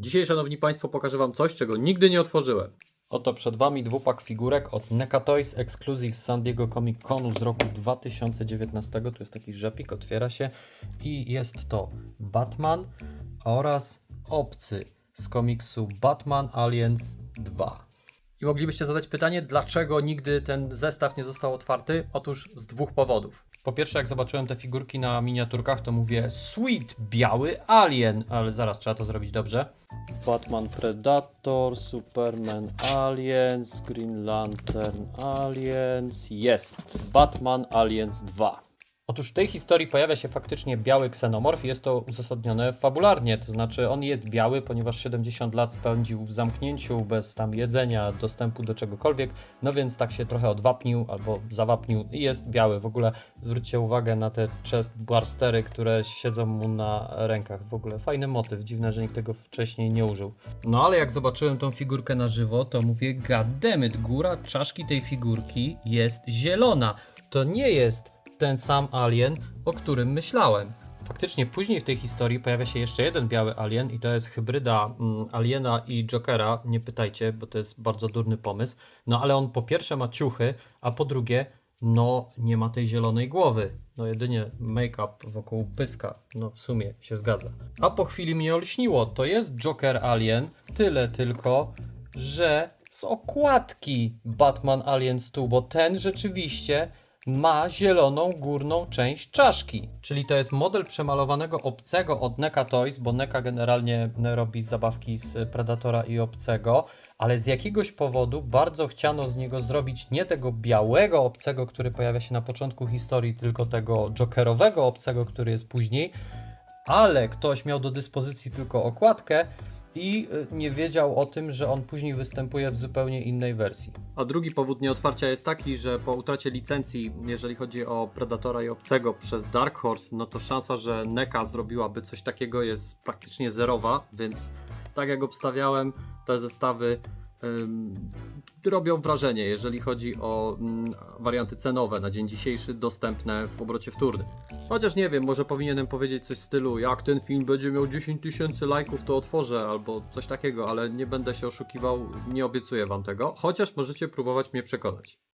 Dzisiaj, szanowni państwo, pokażę wam coś, czego nigdy nie otworzyłem. Oto przed wami dwupak figurek od NECA Toys Exclusive z San Diego Comic Conu z roku 2019. Tu jest taki rzepik, otwiera się i jest to Batman oraz Obcy z komiksu Batman Aliens 2. I moglibyście zadać pytanie, dlaczego nigdy ten zestaw nie został otwarty? Otóż z dwóch powodów. Po pierwsze, jak zobaczyłem te figurki na miniaturkach, to mówię sweet, biały alien, ale zaraz trzeba to zrobić dobrze. Batman Predator, Superman Aliens, Green Lantern Aliens, jest Batman Aliens 2. Otóż w tej historii pojawia się faktycznie biały ksenomorf i jest to uzasadnione fabularnie, to znaczy on jest biały, ponieważ 70 lat spędził w zamknięciu, bez tam jedzenia, dostępu do czegokolwiek, no więc tak się trochę odwapnił albo zawapnił i jest biały. W ogóle zwróćcie uwagę na te chest barstery, które siedzą mu na rękach. W ogóle fajny motyw, dziwne, że nikt tego wcześniej nie użył. No ale jak zobaczyłem tą figurkę na żywo, to mówię, goddammit, góra czaszki tej figurki jest zielona. To nie jest ten sam alien, o którym myślałem. Faktycznie później w tej historii pojawia się jeszcze jeden biały alien i to jest hybryda mm, aliena i Jokera. Nie pytajcie, bo to jest bardzo durny pomysł. No ale on po pierwsze ma ciuchy, a po drugie, no nie ma tej zielonej głowy. No jedynie make-up wokół pyska. No w sumie się zgadza. A po chwili mnie olśniło. To jest Joker Alien. Tyle tylko, że z okładki Batman Aliens 2, bo ten rzeczywiście ma zieloną górną część czaszki. Czyli to jest model przemalowanego obcego od NECA Toys, bo NECA generalnie robi zabawki z Predatora i obcego, ale z jakiegoś powodu bardzo chciano z niego zrobić nie tego białego obcego, który pojawia się na początku historii, tylko tego jokerowego obcego, który jest później, ale ktoś miał do dyspozycji tylko okładkę i y, nie wiedział o tym, że on później występuje w zupełnie innej wersji. A drugi powód nieotwarcia jest taki, że po utracie licencji, jeżeli chodzi o Predatora i Obcego przez Dark Horse, no to szansa, że NECA zrobiłaby coś takiego jest praktycznie zerowa, więc tak jak obstawiałem, te zestawy robią wrażenie, jeżeli chodzi o mm, warianty cenowe na dzień dzisiejszy dostępne w obrocie wtórnym. Chociaż nie wiem, może powinienem powiedzieć coś w stylu, jak ten film będzie miał 10 tysięcy lajków, to otworzę, albo coś takiego, ale nie będę się oszukiwał, nie obiecuję wam tego, chociaż możecie próbować mnie przekonać.